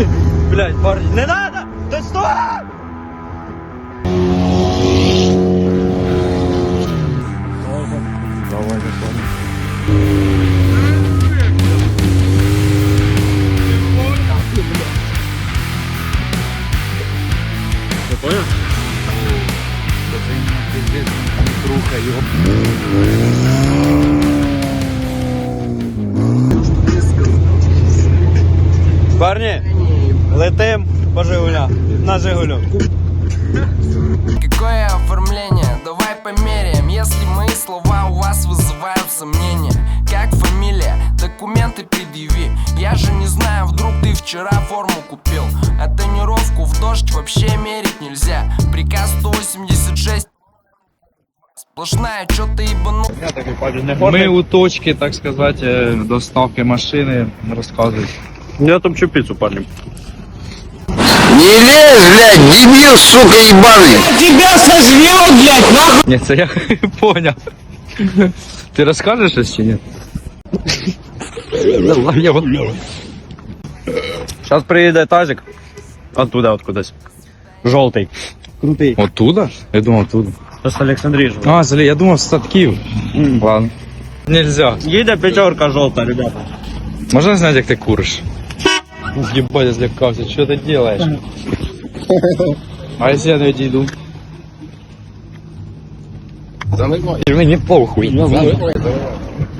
Блять, парни, не надо! Да стой! Ты понял? Парни, летим по Жигуля. На Жигулю. Какое оформление? Давай померяем Если мои слова у вас вызывают сомнения Как фамилия? Документы предъяви Я же не знаю, вдруг ты вчера форму купил А тонировку в дождь вообще мерить нельзя Приказ 186 Сплошная, чё ты ебанул Ми у точці, так сказати, е, доставки машини розказують. Я топчу пиццу, парни. Не лезь, блядь, дебил, сука, ебаный. Ні, це я поняв. Ти розкажеш щось чи ні? Давай, я вот. Сейчас приедет тазик. Оттуда, откудась. Желтый. Крутый. Оттуда? Я думав, оттуда. С Александрии же. А, злі, я думав, з садків. Ладно. Нельзя. Едет пятерка желтая, ребята. Можна знати, як ти куриш? Єбать, я злякався, що ти делаєш? А якщо я не відійду? І мені похуй.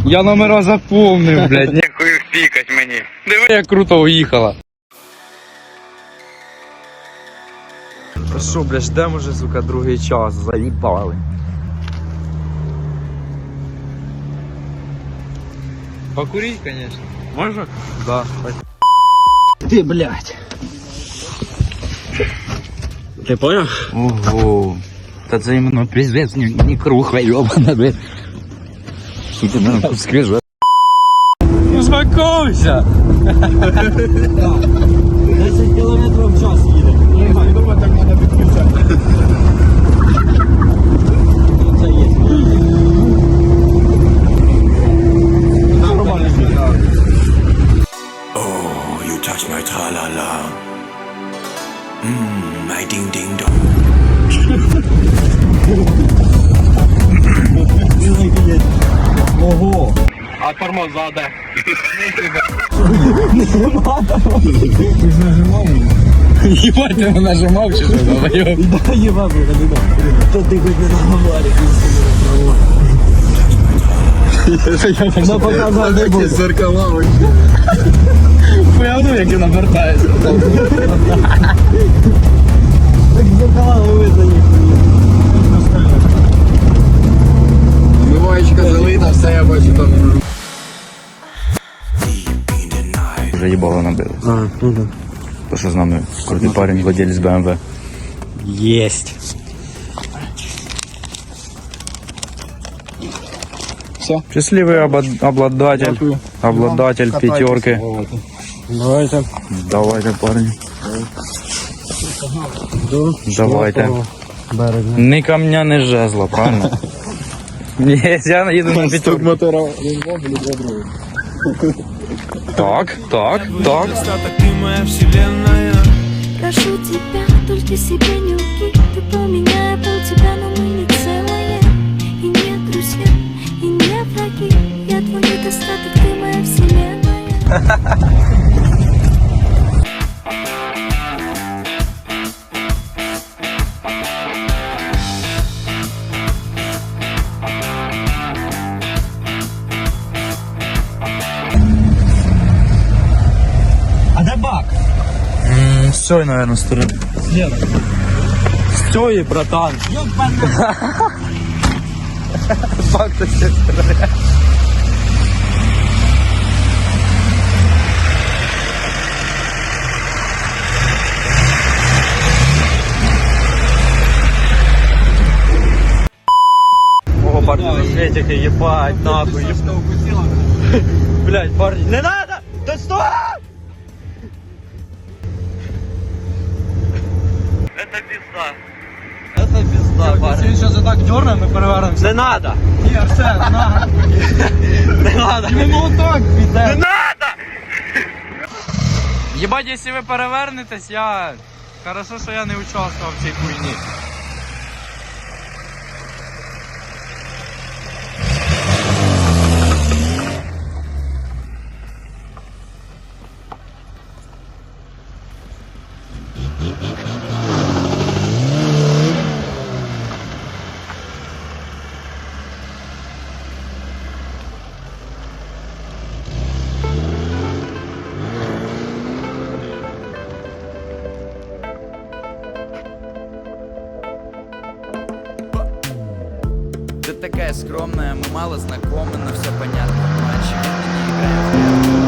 Я номера заповнив, блядь. Ніхуй фікать мені. Диви, як круто уїхала. Та що, блядь, ждемо вже, сука, другий час, заїбали. Покурить, конечно. Можно? Да. Ты, блядь. Ты понял? Ого. Та це іменно пиздець, не, не круха, йобана, блядь. Сука, куски ж. Успокойся! 10 километров в час едет. Mmm, my ding-ding-dong. Ого! А тормоза де? Ебать, ты нажимал что-то, долбоёб. Да ебать, это не да. То ты хоть не наговаривай. Ну показал, не буду. Хуяну, як він навертається. Так зеркала видно їх. Миваечка залита, все я бачу там. Вже їбало набили. А, ну да. То що з нами крутий парень, владелець БМВ. Есть. Счастливый обо- обладатель, обладатель пятерки. Давайте. Давайте, парни. Давайте. Бережно. Ни камня, ни жезла, правильно? Ні, я їду на пятерку. мотора. Так, так, так. Прошу тебя, только себе не лги Ты поменяй пол тебя, но мы не целые И не друзья, и не враги Я твой недостаток, ты моя вселенная цієї, наверное, сторони. З цієї, братан. Бак з цієї сторони. Ого, парни, на светике, ебать, нахуй, ебать. Блять, парни, не надо! Пизда, парни. Він зараз так дерне, ми перевернемося. Не надо! Ні, все, на. Не надо! Ну так, Не треба! надо! Єбать, якщо ви перевернетесь, я. Хорошо, що я не участвував в цій хуйні. Такая скромная, мы мало знакомы, но все понятно. Мы очевидно не играем в.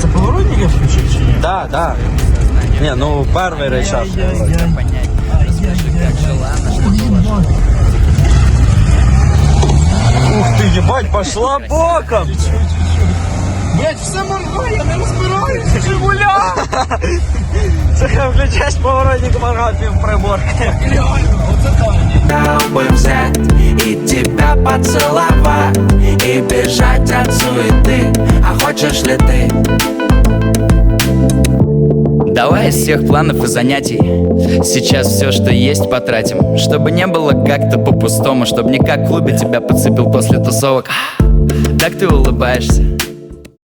Це поворотники включив чи ні? Да, да. Ні, ну перший речах. понять Расскажи, как желанно, что положено Ух ти, їбать, пошла боком! Блять, все моргає, я не розбираюся, Жигуля! Це включаєш поворотник моргати в приборки. Хотел бы взять и тебя поцеловать И бежать от суеты, а хочешь ли ты? Давай из всех планов и занятий Сейчас все, что есть, потратим Чтобы не было как-то по-пустому Чтобы не как в клубе тебя подцепил после тусовок. Так ты улыбаешься